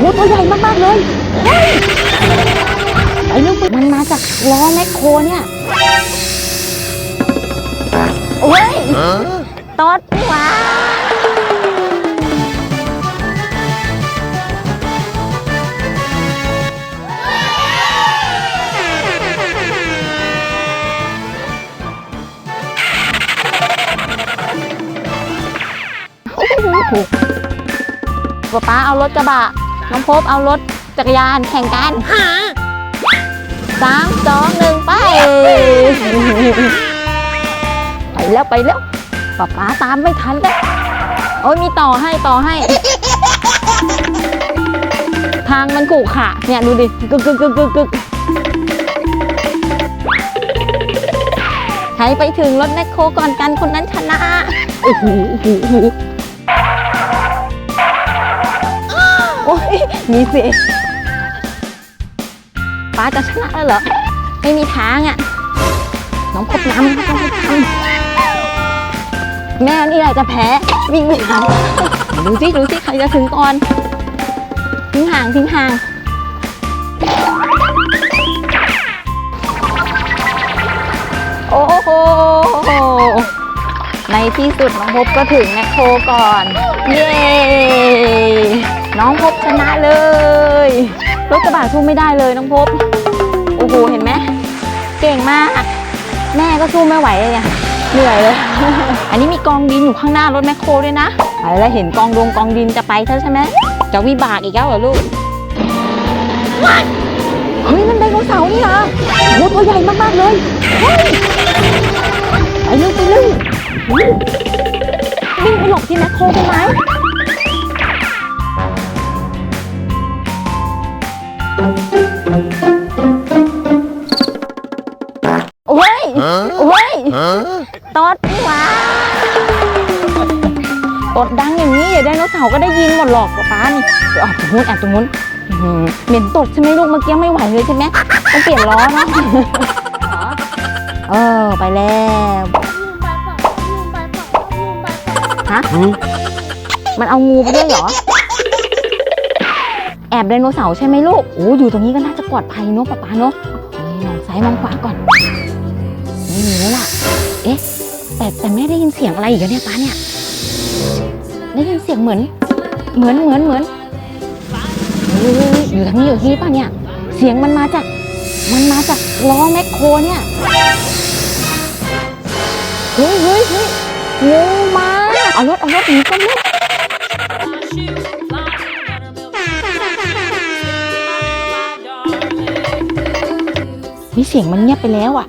โอ้ตัวใหญ่มากๆเลยเฮ้ยไปเร็วไปมันมาจากล้อแมคโครเนี่ยโอ้ยตอดว้าป๊าป๊าเอารถกระบะ น้องพบเอารถจักรยานแข่งกันสามสองหนึ่งไป ไปแล้วไปแล้วป๊าป๊าตามไม่ทันแล้วโอ้ยมีต่อให้ต่อให้ ทางมันขรุขระเนี่ยดูดิกึกกึกกึกกึกกึกใครไปถึงรถแมคโครก่อนกันคนนั้นชนะโอ้โหโอ้โห อ้สิป้าจะชนะแล้วเหรอ ไม่มีทางอะ น้องพบน้ำน้องพบน้ำแม่นี่แหละจะแพ้ วิ่งไม่ทันดูสิดูสิใครจะถึงก่อน ทิ้งห่างทิ้งห่างโอ้โห ในที่สุดน้องพบก็ถึงแมคโครก่อน เย้ น้องพบชนะเลย รถกระบะสู้ไม่ได้เลยน้องพบ โอ้โห เห็นไหม เก่งมาก แม่ก็สู้ไม่ไหวเลยเนี่ย เหนื่อยเลย อันนี้มีกองดินอยู่ข้างหน้ารถแมคโครด้วยนะไปแล้วเห็นกองดงกองดินจะไปเธอใช่ไหมจะวิบากอีกแล้วเหรอลูกเฮ้ยนั่นไดโนเสาร์นี่เหรอโอ้ตัวใหญ่มากๆเลยเฮ้ยไปเร็วไปเร็ววิ่งไปหลบที่แมคโครกันไหม โอ้ยตอดว้าตดดังอย่างนี้เดี๋ยวไดโนเสาร์ก็ได้ยินหมดหรอกป๊าป๊านี่เดี๋ยวออกตรงนู้นแอบตรงนู้นอื้อหือเหม็นตดใช่ไหมลูกเมื่อกี้ไม่ไหวเลยใช่ไหมต้องเปลี่ยนล้อเนาะเออไปแล้วฮะมันเอางูไปด้วยเหรอ แอบไดโนเสาร์ใช่ไหมลูกโอ้อยู่ตรงนี้ก็น่าจะปลอดภัยเนาะป๊าป๊าเนาะนี่มองซ้ายมองขวาก่อน ไม่มีแล้วล่ะ เอ๊ะ แต่แต่แม่ได้ยินเสียงอะไรอีกเนี่ยป้าเนี่ย ได้ยินเสียงเหมือน เหมือนเหมือนเหมือนเฮ้ยอยู่ทางนี้อยู่ที่ป่ะเนี่ย เสียงมันมาจาก มันมาจากล้อแมคโครเนี่ยเฮ้ยเฮ้ยเฮ้ยงูมาเอารถเอารถหนีกันลูกนี่เสียงมันเงียบไปแล้วอะ